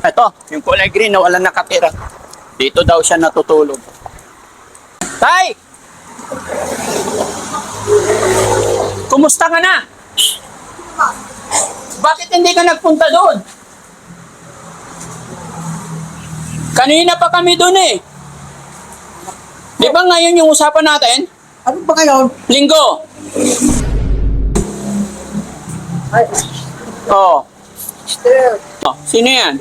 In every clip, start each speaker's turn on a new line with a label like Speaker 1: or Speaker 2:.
Speaker 1: Ito, yung kulay green na wala nakatira. Dito daw siya natutulog. Tay! Kumusta ka na? Bakit hindi ka nagpunta doon? Kanina pa kami doon eh. Di ba ngayon yung usapan natin?
Speaker 2: Ano ba kayo?
Speaker 1: Linggo.
Speaker 2: Ay,
Speaker 1: Oo.
Speaker 2: Esther.
Speaker 1: Oh, sino yan?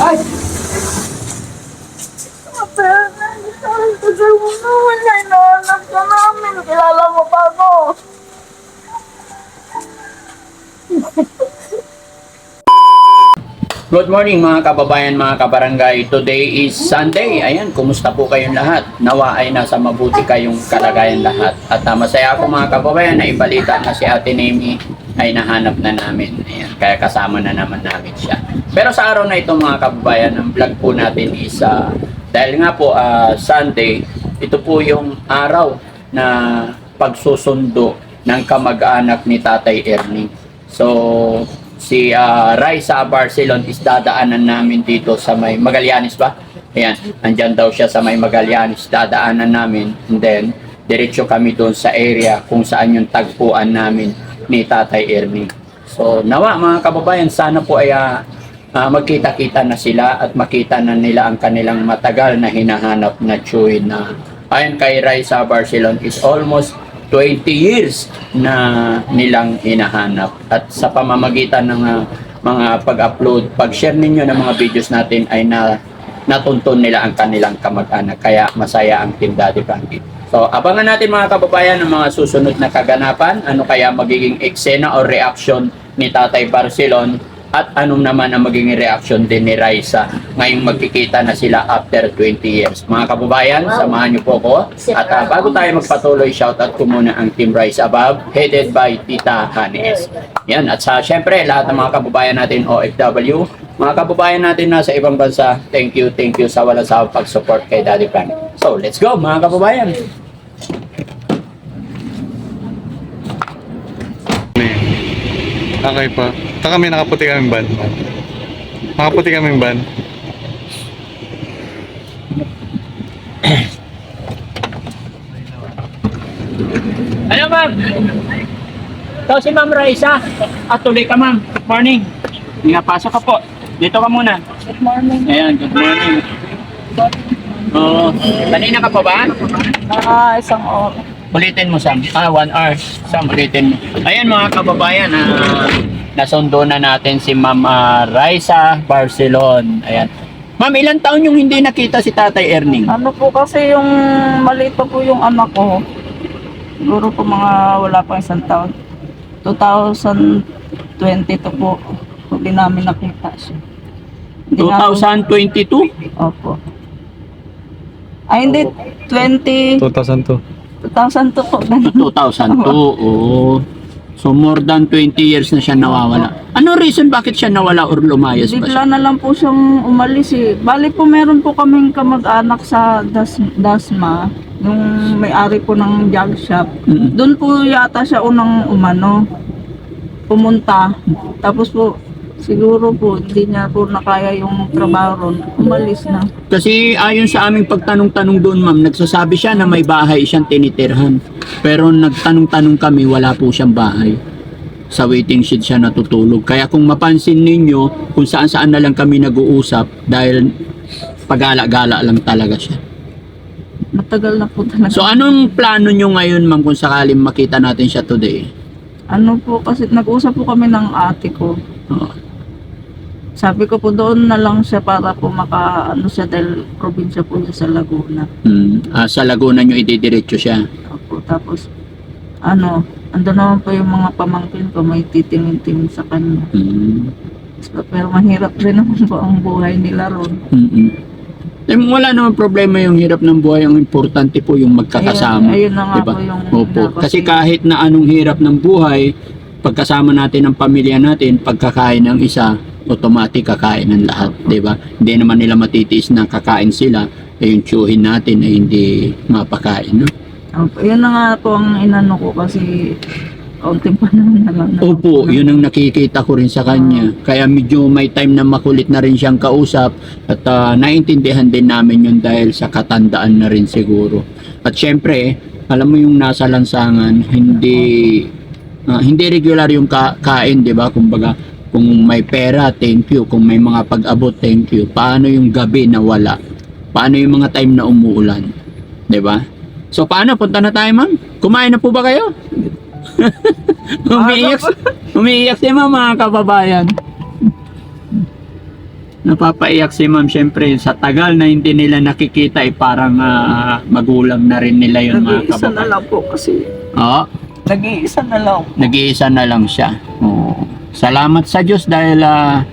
Speaker 2: Ay! Tagal mo na. Wala inaanap ka namin. Kilala mo pa ako.
Speaker 1: Good morning mga kababayan, mga kabarangay. Today is Sunday. Ayan, kumusta po kayong lahat? Nawa ay nasa mabuti kayong kalagayan lahat. At uh, masaya ako mga kababayan na ibalita na si Ate Nemi ay nahanap na namin. Ayan, kaya kasama na naman namin siya. Pero sa araw na ito mga kababayan, ang vlog po natin is uh, dahil nga po ah, Sunday, ito po yung araw na pagsusundo ng kamag-anak ni Tatay Ernie. So, si uh, Raisa Barcelon is dadaanan namin dito sa may Magallanes ba? Ayan, andyan daw siya sa may Magallanes, dadaanan namin. And then, diretso kami doon sa area kung saan yung tagpuan namin ni Tatay Ernie. So, nawa mga kababayan, sana po ay ah, magkita-kita na sila at makita na nila ang kanilang matagal na hinahanap na chewin na ayon kay Raisa Barcelon is almost 20 years na nilang hinahanap at sa pamamagitan ng ah, mga pag-upload, pag-share ninyo ng mga videos natin ay na natuntun nila ang kanilang kamag-anak kaya masaya ang Team Daddy Frankie. So abangan natin mga kababayan ang mga susunod na kaganapan, ano kaya magiging eksena o reaction ni Tatay Barcelon at anong naman ang magiging reaction din ni Raisa ngayong magkikita na sila after 20 years. Mga kababayan, samahan niyo po ko. At ah, bago tayo magpatuloy, shoutout ko muna ang Team Rise Above, headed by Tita Hanes. Yan, at sa syempre, lahat ng mga kababayan natin OFW, mga kababayan natin nasa ibang bansa, thank you, thank you sa walang sawang pag-support kay Daddy Frank. So, let's go mga kababayan!
Speaker 3: Okay po. Ito kami nakaputi kaming ban. Nakaputi kaming ban.
Speaker 1: Ano ma'am? Ito si Ma'am Raisa. At tuloy ka ma'am. Good morning. Nga, pasok ka po. Dito ka muna.
Speaker 2: Good morning.
Speaker 1: Ayan, good morning. Oo. kanina ka pa ba?
Speaker 2: Ah, isang oras.
Speaker 1: Ulitin mo, Sam. Ah, one hour. Sam, ulitin mo. Ayan mga kababayan, ah, nasundo na natin si Ma'am ah, Raisa Barcelon. Ayan. Ma'am, ilang taon yung hindi nakita si Tatay Erning?
Speaker 2: Ano po kasi yung maliit pa po yung anak ko. Siguro po mga wala pa isang taon. 2022 po. Hindi namin nakita siya. Hindi namin-
Speaker 1: 2022?
Speaker 2: Opo. Ay, hindi. 20...
Speaker 3: 2002.
Speaker 2: 2002 po. ganun.
Speaker 1: 2002, oo. So more than 20 years na siya nawawala. Ano reason bakit siya nawala or lumayas ba siya?
Speaker 2: Bigla na lang po siyang umalis eh. Bali po meron po kaming kamag-anak sa Das Dasma. Yung may-ari po ng jug shop.
Speaker 1: Mm.
Speaker 2: Doon po yata siya unang umano. Pumunta. Tapos po, siguro po, hindi niya po nakaya yung trabaho ron. Umalis na.
Speaker 1: Kasi ayon sa aming pagtanong-tanong doon ma'am, nagsasabi siya na may bahay siyang tinitirhan. Pero nagtanong-tanong kami, wala po siyang bahay. Sa waiting shed siya natutulog. Kaya kung mapansin ninyo, kung saan-saan na lang kami nag-uusap, dahil pagala-gala lang talaga siya.
Speaker 2: Matagal na po talaga.
Speaker 1: So anong plano nyo ngayon ma'am kung sakaling makita natin siya today?
Speaker 2: ano po, kasi nag-usap po kami ng ate ko.
Speaker 1: Oo.
Speaker 2: Sabi ko po doon na lang siya para po maka, ano siya, dahil probinsya po siya sa Laguna.
Speaker 1: Hmm, ah, sa Laguna nyo ididiretso siya.
Speaker 2: Opo, tapos, ano, ando naman po yung mga pamangkin ko, may titingin-tingin sa kanya.
Speaker 1: Hmm.
Speaker 2: So, pero mahirap rin naman po ang buhay nila ron.
Speaker 1: mm Eh, wala naman problema yung hirap ng buhay. Ang importante po yung magkakasama.
Speaker 2: Ayun, ayun na nga
Speaker 1: Diba?
Speaker 2: po yung...
Speaker 1: Opo.
Speaker 2: na-
Speaker 1: Kasi kahit na anong hirap ng buhay, pagkasama natin ng pamilya natin, pagkakain ng isa, automatic kakain ng lahat, 'di ba? Hindi naman nila matitiis na kakain sila, eh yung tsuhin natin ay hindi mapakain, no?
Speaker 2: Opo, yun na nga po ang inano ko kasi kaunting panahon na lang.
Speaker 1: Opo, yun ang nakikita ko rin sa kanya. Kaya medyo may time na makulit na rin siyang kausap at ah, naiintindihan din namin yun dahil sa katandaan na rin siguro. At syempre, alam mo yung nasa lansangan, hindi ah, hindi regular yung ka- kain, 'di ba? Kumbaga, kung may pera, thank you. Kung may mga pag-abot, thank you. Paano yung gabi na wala? Paano yung mga time na umuulan? ba? So paano punta na tayo, ma'am? Kumain na po ba kayo? umiiyak, umiiyak si ma'am mga kababayan. Napapaiyak si ma'am syempre sa tagal na hindi nila nakikita eh parang ah, magulang na rin nila yun mga
Speaker 2: Nag-iisa na
Speaker 1: kababayan.
Speaker 2: lang po kasi
Speaker 1: Oo,
Speaker 2: nag-iisa na lang.
Speaker 1: nag-iisa na lang siya. Oo. Salamat sa Diyos dahil ah,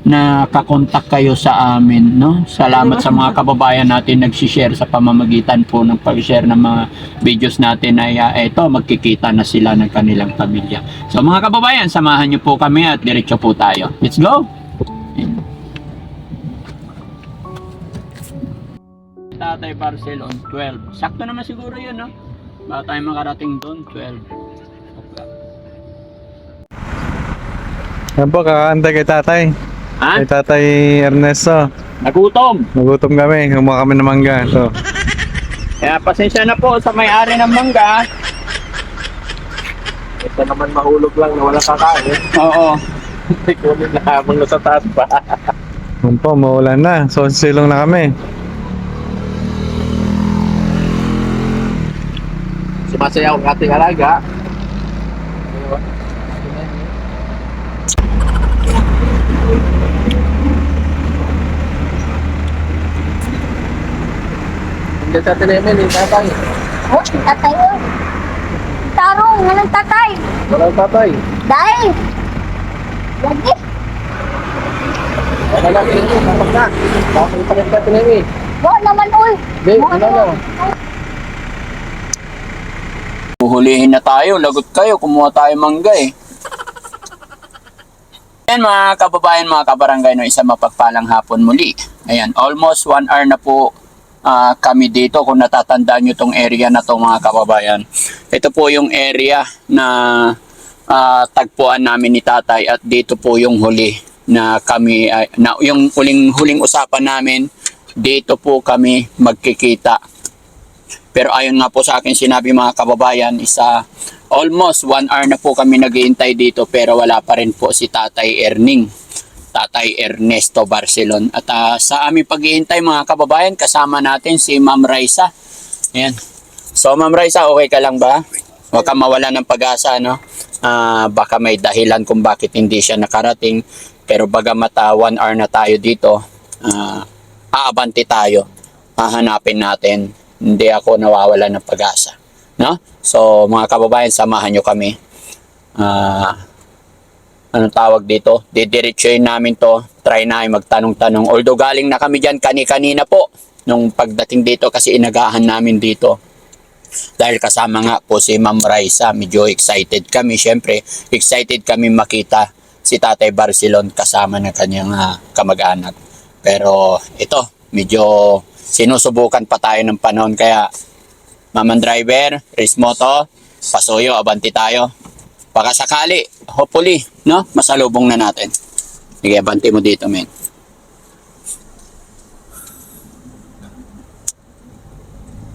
Speaker 1: nakakontak kayo sa amin, no? Salamat sa mga kababayan natin nagsishare sa pamamagitan po ng pag-share ng mga videos natin ay eto, magkikita na sila ng kanilang pamilya. So mga kababayan, samahan niyo po kami at diretso po tayo. Let's go! Tatay Parcel on 12. Sakto naman siguro yun, no? Baka tayo makarating doon, 12.
Speaker 3: Yan po, kakaantay kay tatay.
Speaker 1: Ha?
Speaker 3: Kay tatay Ernesto.
Speaker 1: Nagutom!
Speaker 3: Nagutom kami, kumuha kami ng mangga. So,
Speaker 1: Kaya pasensya na po sa may-ari ng mangga.
Speaker 4: Ito naman mahulog lang na wala kakain.
Speaker 1: Oo.
Speaker 4: Kunin na habang nasa taas pa.
Speaker 3: yun po, maulan na. So, silong na kami.
Speaker 4: Sumasayaw ang ating alaga. Hindi sa tinemen, hindi tatay.
Speaker 5: Oh, tatay oh. Tarong, nga ng tatay.
Speaker 4: Walang tatay.
Speaker 5: Dahil. Lagi.
Speaker 4: Wala lang, hindi. Kapag na. Bakit pa rin ka tinemen?
Speaker 5: Bo naman uy.
Speaker 4: Hindi, ano na.
Speaker 1: Huhulihin na tayo. Lagot kayo. Kumuha tayo mangga eh. Ayan mga kababayan, mga kabarangay, no, isang mapagpalang hapon muli. Ayan, almost one hour na po ah, kami dito kung natatandaan nyo tong area na to mga kababayan. Ito po yung area na ah, tagpuan namin ni tatay at dito po yung huli na kami, ay- na, yung huling, huling usapan namin, dito po kami magkikita pero ayon nga po sa akin sinabi mga kababayan, isa almost one hour na po kami naghihintay dito pero wala pa rin po si Tatay Erning. Tatay Ernesto Barcelon. At ah, sa aming paghihintay mga kababayan, kasama natin si Ma'am Raisa. Ayan. So Ma'am Raisa, okay ka lang ba? Huwag ka mawala ng pag-asa, no? Ah, baka may dahilan kung bakit hindi siya nakarating. Pero bagamat ah, one hour na tayo dito, ah, aabanti tayo. Hahanapin natin. Hindi ako nawawala ng pag-asa. No? So, mga kababayan, samahan nyo kami. Ah, anong tawag dito? Didiretsuin namin to. Try na magtanong-tanong. Although galing na kami dyan kani-kanina po. Nung pagdating dito kasi inagahan namin dito. Dahil kasama nga po si Ma'am Raisa. Medyo excited kami. Siyempre, excited kami makita si Tatay Barcelon kasama ng kanyang ah, kamag-anak. Pero ito, medyo sinusubukan pa tayo ng panahon. Kaya, Maman Driver, Race Moto, Pasuyo, abanti tayo. Baka sakali, hopefully, no? Masalubong na natin. Sige, mo dito, men.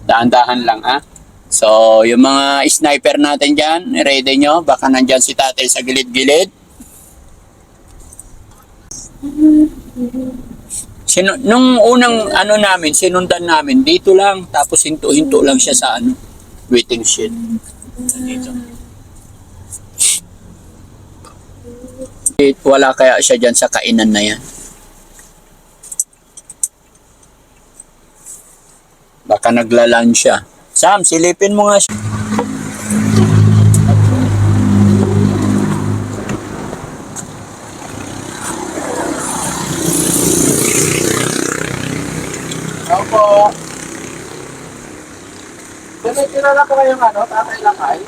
Speaker 1: Dahan-dahan lang, ha? So, yung mga sniper natin dyan, ready nyo? Baka nandyan si tatay sa gilid-gilid. Sino, nung unang ano namin, sinundan namin, dito lang, tapos hinto-hinto lang siya sa ano, waiting shed. Dito. Wala kaya siya dyan sa kainan na yan. Baka naglalan siya. Sam, silipin mo nga siya.
Speaker 4: Opo. May kilala ko kayong ano, tatay lakay.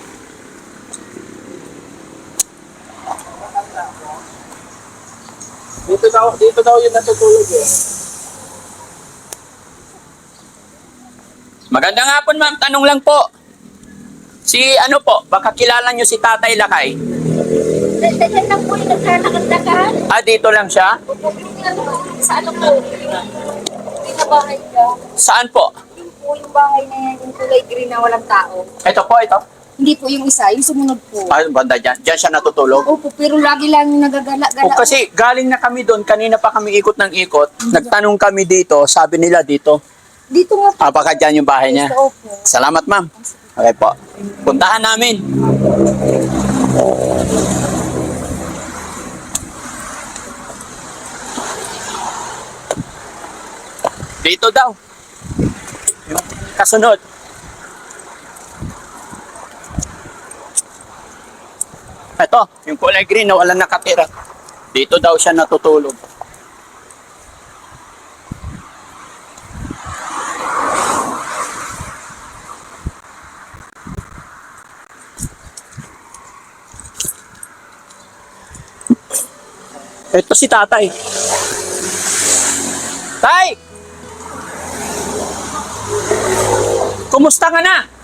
Speaker 4: Matanda ko. Dito daw, dito daw yung natutulog eh.
Speaker 1: Magandang hapon, ma'am. Tanong lang po. Si ano po, baka kilala nyo si Tatay Lakay.
Speaker 5: Dagdagan lang po yung nagkakalakaran.
Speaker 1: Ah, dito lang siya?
Speaker 5: Sa ano po, pinabahay niya.
Speaker 1: Saan po?
Speaker 5: Yung po yung bahay na yan, yung kulay green na walang tao.
Speaker 1: Ito po, ito.
Speaker 5: Hindi po yung isa, yung sumunod po.
Speaker 1: Ah, banda dyan. Dyan siya natutulog.
Speaker 5: Opo, pero lagi lang yung nagagala-gala.
Speaker 1: O kasi galing na kami doon, kanina pa kami ikot ng ikot. Nagtanong kami dito, sabi nila dito.
Speaker 5: Dito nga po.
Speaker 1: Ah, baka dyan yung bahay niya.
Speaker 5: Opo.
Speaker 1: Salamat, ma'am. Okay po. Puntahan namin. Dito daw. Kasunod. Ito, yung kulay green na wala nakatira. Dito daw siya natutulog. Ito si tatay. Tay! Kumusta ka na?